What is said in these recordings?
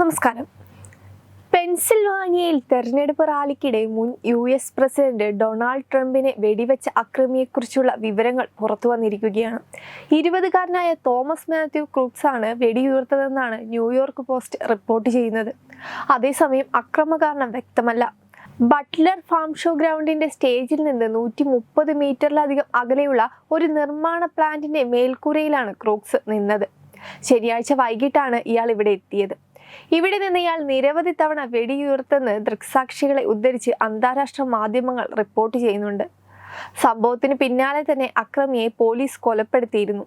നമസ്കാരം. പെൻസിൽവാനിയയിൽ തെരഞ്ഞെടുപ്പ് റാലിക്കിടെ മുൻ യു എസ് പ്രസിഡന്റ് ഡൊണാൾഡ് ട്രംപിനെ വെടിവെച്ച അക്രമിയെക്കുറിച്ചുള്ള വിവരങ്ങൾ പുറത്തു വന്നിരിക്കുകയാണ്. ഇരുപതുകാരനായ തോമസ് മാത്യു ക്രൂക്സ് ആണ് വെടിയുയർത്തതെന്നാണ് ന്യൂയോർക്ക് പോസ്റ്റ് റിപ്പോർട്ട് ചെയ്യുന്നത്. അതേസമയം അക്രമകാരണം വ്യക്തമല്ല. ബട്ട്ലർ ഫാം ഷോ ഗ്രൗണ്ടിന്റെ സ്റ്റേജിൽ നിന്ന് നൂറ്റി മുപ്പത് മീറ്ററിലധികം അകലെയുള്ള ഒരു നിർമ്മാണ പ്ലാന്റിന്റെ മേൽക്കൂരയിലാണ് ക്രൂക്സ് നിന്നത്. ശനിയാഴ്ച വൈകിട്ടാണ് ഇയാൾ ഇവിടെ എത്തിയത്. ഇവിടെ നിന്ന് ഇയാൾ നിരവധി തവണ വെടിയുയർത്തെന്ന് ദൃക്സാക്ഷികളെ ഉദ്ധരിച്ച് അന്താരാഷ്ട്ര മാധ്യമങ്ങൾ റിപ്പോർട്ട് ചെയ്യുന്നുണ്ട്. സംഭവത്തിന് പിന്നാലെ തന്നെ അക്രമിയെ പോലീസ് കൊലപ്പെടുത്തിയിരുന്നു.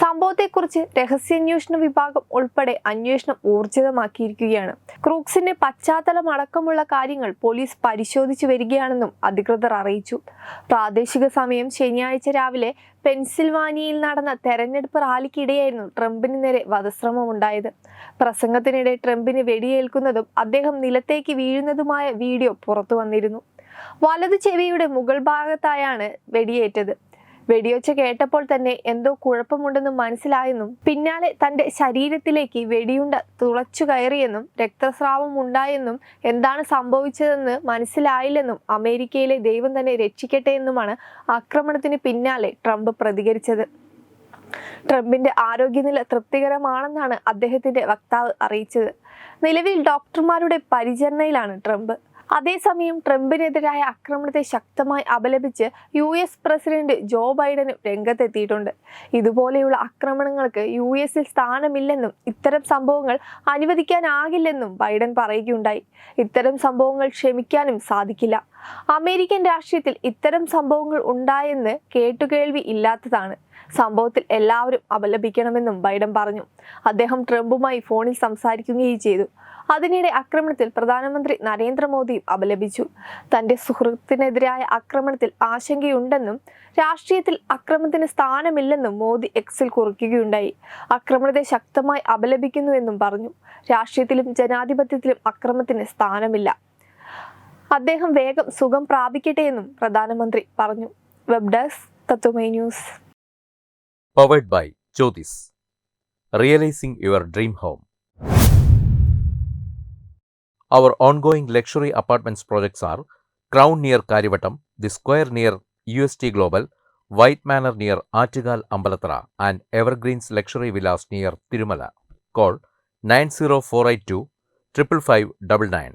സംഭവത്തെക്കുറിച്ച് രഹസ്യാന്വേഷണ വിഭാഗം ഉൾപ്പെടെ അന്വേഷണം ഊർജിതമാക്കിയിരിക്കുകയാണ്. ക്രൂക്സിന്റെ പശ്ചാത്തലം അടക്കമുള്ള കാര്യങ്ങൾ പോലീസ് പരിശോധിച്ചു വരികയാണെന്നും അധികൃതർ അറിയിച്ചു. പ്രാദേശിക സമയം ശനിയാഴ്ച രാവിലെ പെൻസിൽവാനിയയിൽ നടന്ന തെരഞ്ഞെടുപ്പ് റാലിക്കിടെയായിരുന്നു ട്രംപിന് നേരെ വധശ്രമം ഉണ്ടായത് പ്രസംഗത്തിനിടെ ട്രംപിന് വെടിയേൽക്കുന്നതും അദ്ദേഹം നിലത്തേക്ക് വീഴുന്നതുമായ വീഡിയോ പുറത്തു വന്നിരുന്നു വലതു ചെവിയുടെ മുകൾ ഭാഗത്തായാണ് വെടിയേറ്റത്. വെടിയൊച്ച കേട്ടപ്പോൾ തന്നെ എന്തോ കുഴപ്പമുണ്ടെന്ന് മനസ്സിലായെന്നും പിന്നാലെ തന്റെ ശരീരത്തിലേക്ക് വെടിയുണ്ട തുളച്ചു കയറിയെന്നും രക്തസ്രാവം ഉണ്ടായെന്നും എന്താണ് സംഭവിച്ചതെന്ന് മനസ്സിലായില്ലെന്നും അമേരിക്കയിലെ ദൈവം തന്നെ രക്ഷിക്കട്ടെ എന്നുമാണ് ആക്രമണത്തിന് പിന്നാലെ ട്രംപ് പ്രതികരിച്ചത്. ട്രംപിന്റെ ആരോഗ്യനില തൃപ്തികരമാണെന്നാണ് അദ്ദേഹത്തിന്റെ വക്താവ് അറിയിച്ചത്. നിലവിൽ ഡോക്ടർമാരുടെ പരിചരണയിലാണ് ട്രംപ്. അതേസമയം ട്രംപിനെതിരായ ആക്രമണത്തെ ശക്തമായി അപലപിച്ച് യു എസ് പ്രസിഡന്റ് ജോ ബൈഡനും രംഗത്തെത്തിയിട്ടുണ്ട്. ഇതുപോലെയുള്ള ആക്രമണങ്ങൾക്ക് യു എസിൽ സ്ഥാനമില്ലെന്നും ഇത്തരം സംഭവങ്ങൾ അനുവദിക്കാനാകില്ലെന്നും ബൈഡൻ പറയുകയുണ്ടായി. ഇത്തരം സംഭവങ്ങൾ ക്ഷമിക്കാനും സാധിക്കില്ല. അമേരിക്കൻ രാഷ്ട്രീയത്തിൽ ഇത്തരം സംഭവങ്ങൾ ഉണ്ടായെന്ന് കേട്ടുകേൾവി ഇല്ലാത്തതാണ്. സംഭവത്തിൽ എല്ലാവരും അപലപിക്കണമെന്നും ബൈഡൻ പറഞ്ഞു. അദ്ദേഹം ട്രംപുമായി ഫോണിൽ സംസാരിക്കുകയും ചെയ്തു. അതിനിടെ ആക്രമണത്തിൽ പ്രധാനമന്ത്രി നരേന്ദ്രമോദിയും അപലപിച്ചു. തന്റെ സുഹൃത്തിനെതിരായ ആക്രമണത്തിൽ ആശങ്കയുണ്ടെന്നും രാഷ്ട്രീയത്തിൽ അക്രമത്തിന് സ്ഥാനമില്ലെന്നും മോദി എക്സിൽ കുറിക്കുകയുണ്ടായി. ആക്രമണത്തെ ശക്തമായി അപലപിക്കുന്നുവെന്നും പറഞ്ഞു. രാഷ്ട്രീയത്തിലും ജനാധിപത്യത്തിലും അക്രമത്തിന് സ്ഥാനമില്ല. അദ്ദേഹം വേഗം സുഖം പ്രാപിക്കട്ടെ എന്നും പ്രധാനമന്ത്രി പറഞ്ഞു web desk Tatwamayi news powered by Jyotis. Realizing your dream home. Our ongoing luxury apartments projects are Crown near Karivattam, The Square near UST Global, White Manor near Artigal Ambalatra, and Evergreens Luxury Villas near Tirumala. Call 90482 555